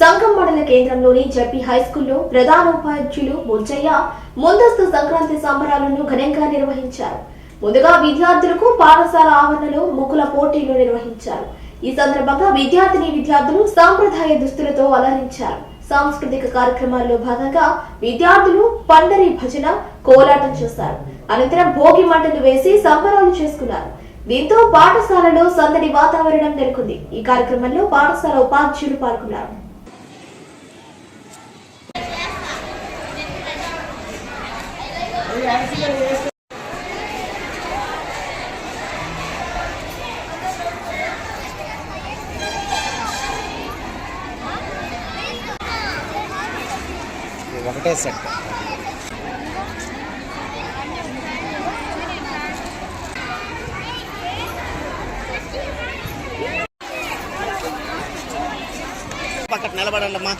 మండల కేంద్రంలోని ZP high స్కూల్లో ప్రధానోపాధ్యులు బుజ్జయ్య ముందస్తు సంక్రాంతి సంబరాలను ఘనంగా నిర్వహించారు. ముందుగా విద్యార్థులకు పాఠశాల ఆవరణలో ముగ్గుల పోటీలు నిర్వహించారు. ఈ సందర్భంగా విద్యార్థిని విద్యార్థులు సాంప్రదాయ దుస్తులతో అలరించారు సాంస్కృతిక కార్యక్రమాల్లో భాగంగా విద్యార్థులు పండరి భజన కోలాటం చేశారు. అనంతరం భోగి మంటలు వేసి సంబరాలు చేసుకున్నారు. దీంతో పాఠశాలలో సందడి వాతావరణం నెలకొంది. ఈ కార్యక్రమంలో పాఠశాల ఉపాధ్యాయులు పాల్గొన్నారు. ఒకటే సెట్ పక్కన నిలబడండి అమ్మా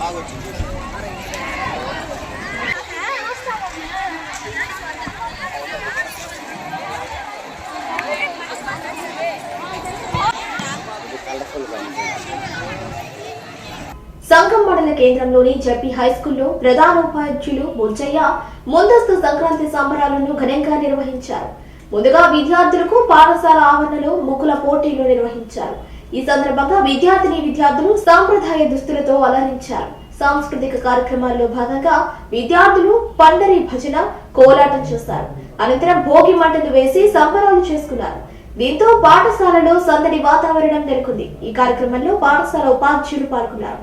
బాగా వచ్చింది సంఘం మండల కేంద్రంలోని జడ్పీ హై స్కూల్లో ప్రధానోపాధ్యులు ముర్జయ్య ముందస్తు సంక్రాంతి సంబరాలను ఘనంగా నిర్వహించారు. ముందుగా విద్యార్థులకు పాఠశాల ఆవరణలో ముకుల పోటీలు నిర్వహించారు. ఈ సందర్భంగా విద్యార్థిని విద్యార్థులు సాంప్రదాయ దుస్తులతో అలరించారు సాంస్కృతిక కార్యక్రమాల్లో భాగంగా విద్యార్థులు పండరి భజన కోలాటం చేశారు అనంతరం భోగి మంటలు వేసి సంబరాలు చేసుకున్నారు. దీంతో పాఠశాలలో సందడి వాతావరణం నెలకొంది. ఈ కార్యక్రమంలో పాఠశాల ఉపాధ్యాయులు పాల్గొన్నారు.